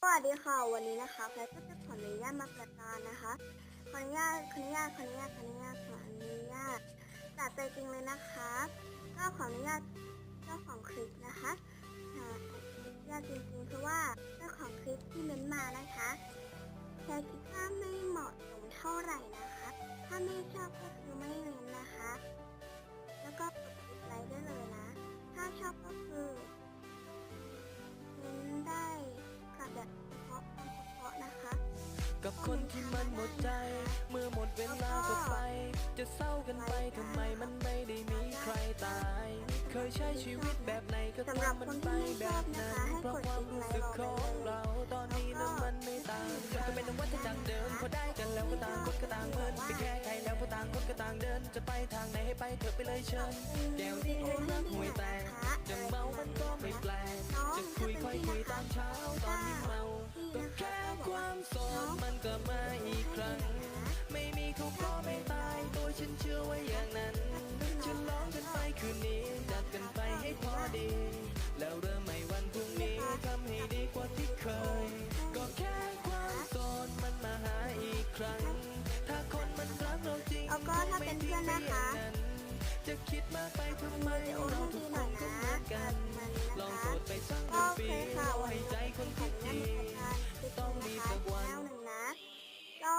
สวัสดีค่ะวันนี้นะคะแพทย์ก็จะขออนุญาตมาประจานนะคะขออนุญาตขออนุญาตขออนุญาตขออนุญาตขออนุญาตจากใจจริงเลยนะคะ ก็ขออนุญาตเจ้าของคลิปนะคะขออนุญาตจริงๆเพราะว่าเจ้าของคลิปที่เม้นมานะคะแพทย์คิดว่าไม่เหมาะสมเท่าไหร่นะคะ ถ้าไม่ชอบก็คือไม่เม้นนะคะ แล้วก็กดติดไลค์ได้เลยนะ ถ้าชอบก็คือ กับคนที่มันหมดใจ เมื่อหมดเวลาก็ไป จะเศร้ากันไปทำไมมันไม่ได้มีใครตาย เคยใช้ชีวิตแบบไหนก็สำหรับทำมันไปแบบนั้นเพราะความรู้สึกของเราตอนนี้แล้วมันไม่ต่างกันก็เป็นดังวัฏจักรเดิมพอได้กันแล้วก็ต่างคนก็ต่างเมินไม่แค่ใครแล้วพอต่างคนก็ต่างเดิน จะไปทางไหนให้ไปเถอะไปเลยเชิญแก้วที่เคยรักห่วยแตกจะเมามันก็ไม่แปลกจะคุยค่อยคุยตอนเช้าตอนที่เมา ชื่อว่าอย่างนั้นจะลองกันไปคืนนี้จัดกันไปให้พอดี แล้วเริ่มใหม่วันพรุ่งนี้ทำให้ดีกว่าที่เคย ก็แค่ความโสดมันมาหาอีกครั้ง ถ้าคนมันรักเราจริงแล้วก็ถ้าเป็นเพื่อนนะคะจะคิดมากไปทำไมโอนเราให้ทุดีกหคน่อยนก็นะเหมือนกันมันลองนะโสคะดไปสักหก็นึ่งเคปียค่ะรอวันให้นี้ใจคนขอที่อนุญาตดีมาประจานคลิปต้องนี้มีนะคะสักวันแนวหนึ่งนะก็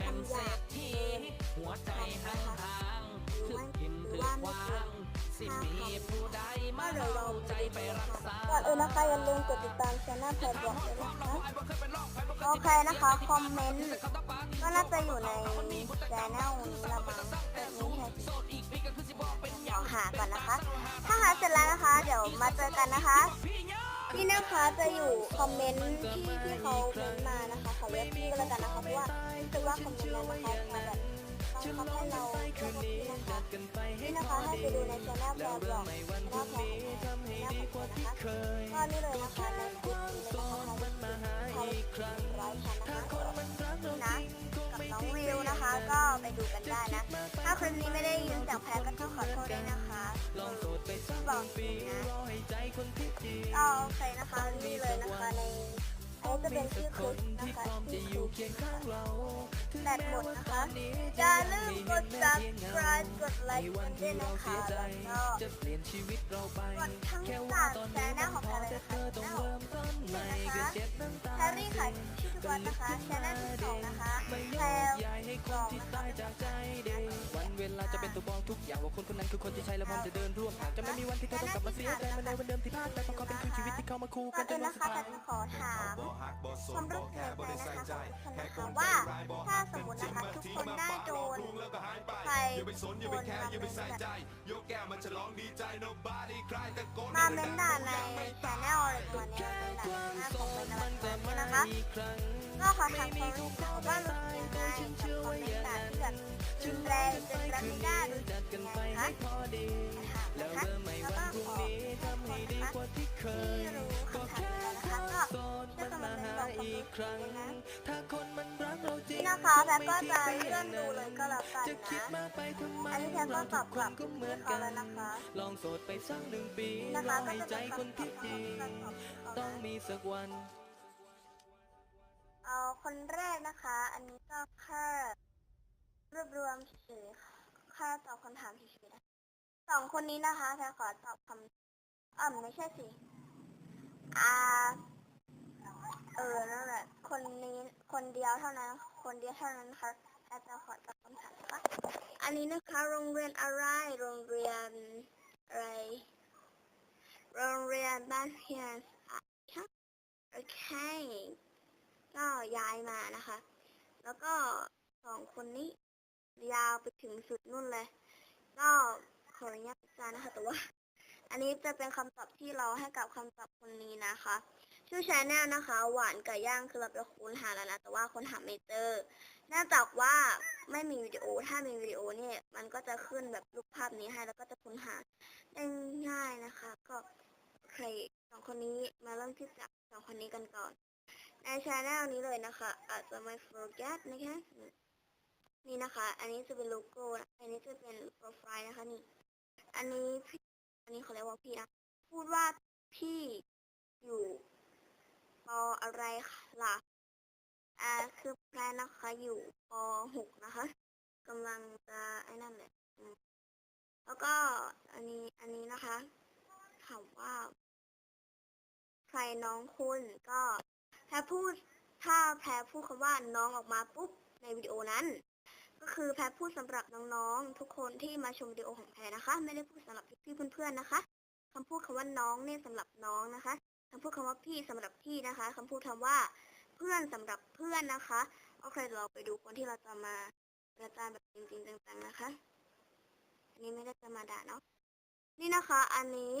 บ่แม่นเศรษฐีหัวใจห่างๆถึกกินถึกวาง สิมีผู้ใดมาเอาใจไปรักษาก่อนอื่นนะคะอย่าลืมกดติดตามช่องแพทย์บอกเลยนะคะโอเคนะคะ คอมเมนต์ก็น่าจะอยู่ในแชนแนลนี้ละมั้งแต่ไม่ใช่สิลองหาก่อนนะคะ ถ้าหาเสร็จแล้วนะคะ เดี๋ยวมาเจอกันนะคะ นี่นะคะจะอยู่คอมเมนต์ที่ที่เขาเม้นต์มานะคะขอเรียกพี่ก็แล้วกันนะคะเพราะว่าถือว่าคอมเมนต์นั้นนะคะมาแบบบังคับให้เราเลือกพี่นะคะนี่นะคะให้ไปดูในช่องแพทย์บอกช่องแพทย์ของแพทย์ของนะคะก็นี่เลยนะคะในคลิป ดูกันได้นะ ถ้าคลิปนี้ไม่ได้ยินเสียงแพ้ก็ต้องขอโทษด้วยนะคะลองโสดไปสักบอกปีจริงนะรอให้ใจคนที่ดีก็โอเคนะคะนี่เลยนะคะใน อันนี้จะเป็นชื่อคคลิปนะคะชื่อคลิยู่ปเคียงข้างเราถึงแบตหมดนะคะ อย่าลืมกด subscribe กดไลค์กันด้วยนะคะแล้วก็กดทั้งสามแชนี้นแนต้ลองของพแพอรเลยนะคะอต้องนใหม่ก็เจ็บน้ำตาแฮร์รี่ค่ะชื่อทุกวันนะคะแชนแนลที่สองนะคะแพยรอมยายให้คนที่ตายจากใจเวลาจะเป็นตัวบอกทุกอย่างว่าคนคนนั้นคือคนที่ใช่และพร้อมจะเดินร่วมทางจะไม่มีวันที่เธอต้องกลับมาเสียใจมันในวันเดิมที่พลาดไปเพราะเขาเป็นคู่ชีวิตที่เข้ามาคู่กันจนวันสุดท้ายขอถามความรู้สึกในใจนะคะของทุกคนนะคะว่าถ้าสมมตินะคะทุกคนได้โดนใครโดนมาเม้นแบบมาเม้นด่าในชาแนลอะไรประมาณเนี้ยเป็นแบบน้าของ กครั้งก็ขอถามความรู้สึกว่ารู้สึกยังไงกับคอมเมนต์ด่าที่แบบรุนแรงจนรับไม่ได้รู้สึกยังไงคะถามนะคะแล้วก็ขอให้ทุกคนนะคะที่รู้คำถามนี้นะคะก็ช่วยคอมเมนต์บอกความรู้สึกด้วยนะถ้าคนมันรักเราจริงนี่นะคะแพทก็จะเลื่อนดูเลยก็แล้วกันจะคิดนะมากไปทำไมอันนี้แพทก็ตอบกลับก็เหมืที่อนเขากันแล้วนะคะลองโสดไปสักหนึ่งปีนี่นะรคะอก็ให้จะใจเป็นคนคำตอบที่ทั้งหมดีดที่เราตอบต้องมีสักวัน เอาคนแรกนะคะ อันนี้ก็แค่รวบรวมเฉยๆค่ะแค่ตอบคำถามเฉยๆสองคนนี้นะคะแพทขอตอบคำอ่าไม่ใช่สิอ่าเออนั่นแหละคนนี้คนเดียวเท่านั้น คนเดียวเท่านั้นค่ะแพทจะขอตอบคำถามนะคะอันนี้นะคะ โรงเรียนอะไร โรงเรียนอะไร โรงเรียนบ้านเพียนอะโอเค ก็ย้ายมานะคะ แล้วก็สองคนนี้ยาวไปถึงสุดนู่นเลย ก็ขออนุญาตจานะคะ แต่ว่า อันนี้จะเป็นคำตอบที่เราให้กับคำตอบคนนี้นะคะ ชื่อชแนลนะคะ หวานไก่ย่างคือเราไปค้นหาแล้วนะ แต่ว่าค้นหาไม่เจอเนื่องจากว่าไม่มีวิดีโอ ถ้ามีวิดีโอเนี่ย มันก็จะขึ้นแบบรูปภาพนี้ให้ แล้วก็จะค้นหาได้ง่ายนะคะ ก็โอเคสองคนนี้มาเริ่มที่จากสองคนนี้กันก่อน ในช anel นี้เลยนะคะ อาจจะไม่ forget นะคะ นี่นะคะ อันนี้จะเป็นโลโก้นะอันนี้จะเป็นโปรไฟล์นะคะนี่ อันนี้พี่อันนี้เขาเรียกว่าพี่นะ พูดว่าพี่อยู่ปออะไรล่ะ อ่า คือแพรนะคะ อยู่ปหกนะคะกำลังจะไอ้นั่นแหละอืมแล้วก็อันนี้อันนี้นะคะถามว่าใครน้องคุณก็ แพรพูดถ้าแพรพูดคำว่าน้องออกมาปุ๊บในวิดีโอนั้น ก็คือแพรพูดสำหรับน้องๆ ทุกคนที่มาชมวิดีโอของแพรนะคะ ไม่ได้พูดสำหรับพี่เพื่อนๆนะคะคำพูดคำว่าน้องเนี่ยสำหรับน้องนะคะคำพูดคำว่าพี่สำหรับพี่นะคะคำพูดคำว่าเพื่อนสำหรับเพื่อนนะคะโอเคเราไปดูคนที่เราจะมาประจานแบบจริงๆจังๆนะคะ อันนี้ไม่ได้จะมาด่าเนาะนี่นะคะ อันนี้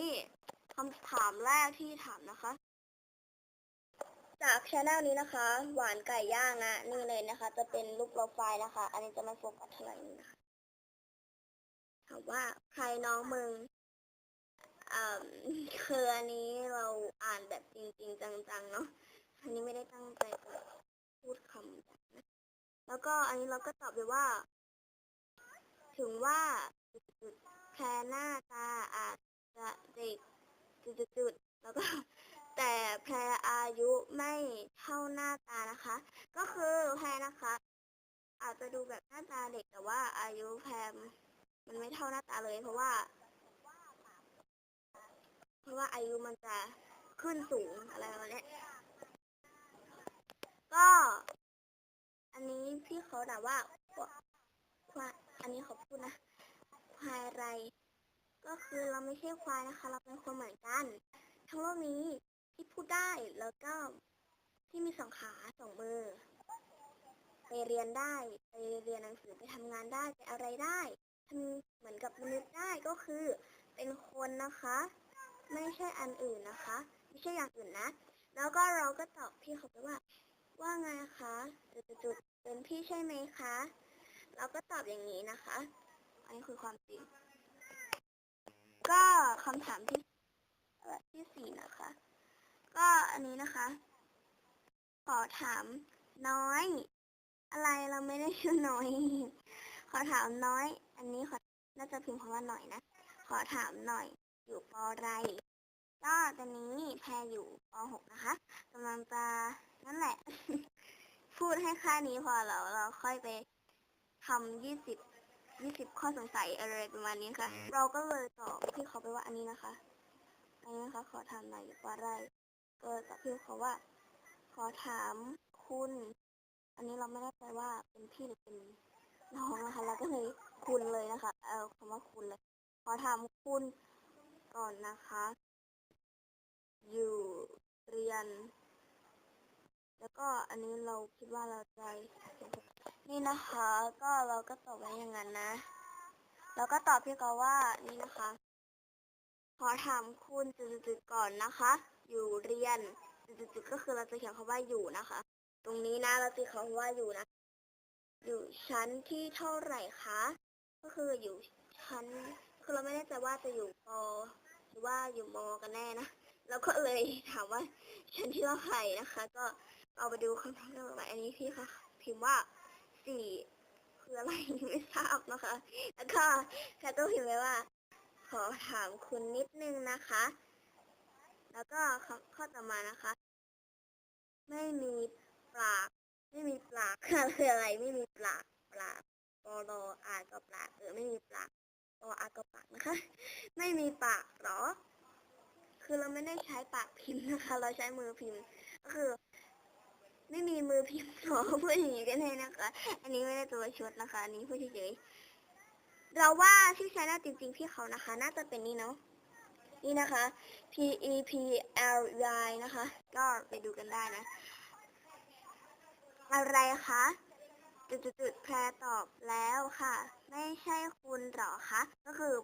คำถามแรกที่ถามนะคะ จากช anel นี้นะคะ หวานไก่ย่างนะนี่เลยนะคะ จะเป็นรูปโปรไฟล์นะคะ อันนี้จะไม่โฟกัสเท่าไหร่นี่นะคะถามว่าใครน้องมึงอ่าคืออันนี้เราอ่านแบบจริง ๆ จังๆเนาะอันนี้ไม่ได้ตั้งใจพูดคำแบบนะแล้วก็อันนี้เราก็ตอบไปว่า ถึงว่าแค่หน้าตาอาจจะเด็กจุดๆแล้วก็ แต่แพรอายุไม่เท่าหน้าตานะคะ ก็คือแพรนะคะ อาจจะดูแบบหน้าตาเด็กแต่ว่าอายุแพรมันไม่เท่าหน้าตาเลย เพราะว่า เพราะว่าอายุมันจะขึ้นสูงอะไรประมาณนี้ก็ อันนี้พี่เขาด่าว่าควายอันนี้เขาพูดนะควายไร ก็คือเราไม่ใช่ควายนะคะ เราเป็นคนเหมือนกัน ทั้งโลกนี้ ที่พูดได้แล้วก็ที่มีสองขาสองมือ ไปเรียนได้ ไปเรียนหนังสือไปทำงานได้ไปอะไรได้ทำเหมือนกับมนุษย์ได้ก็คือ เป็นคนนะคะ ไม่ใช่อันอื่นนะคะ ไม่ใช่อย่างอื่นนะ แล้วก็เราก็ตอบพี่เขาไปว่า ว่าไงคะจุดๆๆเป็นพี่ใช่ไหมคะ เราก็ตอบอย่างนี้นะคะ อันนี้คือความจริง ก็คำถามที่ที่สี่นะคะ ก็อันนี้นะคะ ขอถามน้อย อะไรเราไม่ได้ชื่อน้อย ขอถามน้อย อันนี้ขอน่าจะพิมพ์คำว่าหน่อยนะ ขอถามหน่อย อยู่ปออะไรก็ตอนนี้แพรอยู่ปหกนะคะกำลังจะนั่นแหละ พูดให้ค่านี้พอแล้วเราค่อยไปทำยี่สิบยี่สิบข้อสงสัยอะไรประมาณนี้ค่ะ เราก็เลยตอบพี่เขาไปว่าอันนี้นะคะ อันนี้นะคะ ขอถามหน่อยว่าอะไร ก็ตอบพี่เขาว่า ขอถามคุณ อันนี้เราไม่แน่ใจว่าเป็นพี่หรือเป็นน้องนะคะเราก็เลยคุณเลยนะคะเอาคำว่าคุณเลย ขอถามคุณก่อนนะคะ อยู่เรียน แล้วก็อันนี้เราคิดว่าเราจะนี่นะคะ ก็เราก็ตอบไว้อย่างนั้นนะ แล้วก็ตอบพี่เขาว่านี่นะคะ ขอถามคุณจุดๆก่อนนะคะ อยู่เรียนจุดๆก็คือเราจะเขียนคำว่าอยู่นะคะ ตรงนี้นะเราจะเขียนคำว่าอยู่นะ อยู่ชั้นที่เท่าไหร่คะ ก็คืออยู่ชั้นคือเราไม่แน่ใจว่าจะอยู่ปหรือว่าอยู่มกันแน่นะแล้วก็เลยถามว่าชั้นที่เท่าไหร่นะคะ ก็เอาไปดูคำถามต่อไปอันนี้พี่คะพิมพ์ว่าสี่คืออะไรไม่ทราบนะคะ แล้วก็แพทย์ก็พิมพ์ไว้ว่า ขอถามคุณนิดนึงนะคะ แล้วก็ข้อข้อต่อมานะคะ ไม่มีปลาก ไม่มีปลากคืออะไร ไม่มีปลากปลากปอรออาก็ปลากเออไม่มีปลากปออาก็ปลากนะคะ ไม่มีปากหรอ คือเราไม่ได้ใช้ปากพิมพ์นะคะ เราใช้มือพิมพ์ก็คือ ไม่มีมือพิมพ์หรอพูดอย่างนี้กันเลยนะคะ อันนี้ไม่ได้ตัวชุดนะคะ อันนี้พูดเฉยๆเราว่าที่ใช้หน้าจริงๆพี่เขานะคะ น่าจะเป็นนี่เนาะ นี่นะคะ P E P L Y นะคะ ก็ไปดูกันได้นะ อะไรคะจุดๆแพรตอบแล้วค่ะ ไม่ใช่คุณหรอคะ ก็คือ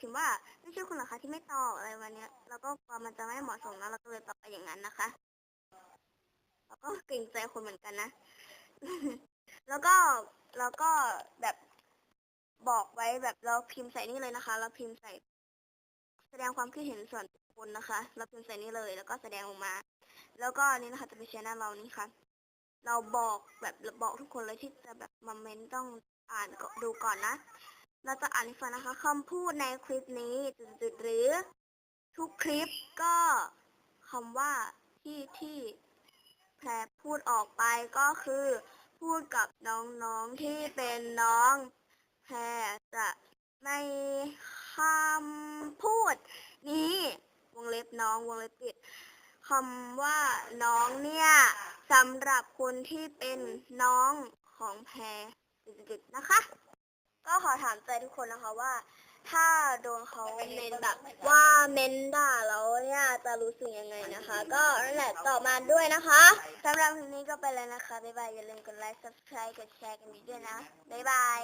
พิมพ์ว่าไม่ใช่คุณหรอคะที่ไม่ตอบอะไรวันนี้แล้วก็กลัวมันจะไม่เหมาะสมนะเราก็เลยตอบไปอย่างนั้นนะคะแล้วก็เกรงใจคนเหมือนกันนะ แล้วก็แล้วก็แบบบอกไว้แบบเราพิมพ์ใส่นี่เลยนะคะ เราพิมพ์ใส่ แสดงความคิดเห็นส่วนบุคคลนะคะเราพิมพ์ใส่นี่เลยแล้วก็แสดงออกมา แล้วก็นนี้นะคะจะเป็นชแนลเรานี่ค่ะ เราบอกแบบบอกทุกคนเลยที่จะแบบมาเมนต์ต้องอ่านก็ดูก่อนนะ เราจะอ่านให้ฟังนะคะคำพูดในคลิปนี้จุดๆหรือ ทุกคลิปก็คำว่าที่ที่แพรพูดออกไปก็คือพูดกับน้องๆที่เป็นน้องแพรจะในคำพูด นี้วงเล็บน้องวงเล็บปิดคำว่าน้องเนี่ยสำหรับคนที่เป็นน้องของแพรจุดๆนะคะ ก็ขอถามใจทุกคนนะคะว่า ถ้าโดนเขาเมนแบบว่าเมนด่าแล้วเนี่ยจะรู้สึกยังไงนะคะ ก็นั่นแหละตอบมาด้วยนะคะสำหรับคลิปนี้ก็ไปแล้วนะคะบ๊ายบายอย่าลืมกดไลค์ subscribe กดแชร์กันด้วยนะบ๊ายบาย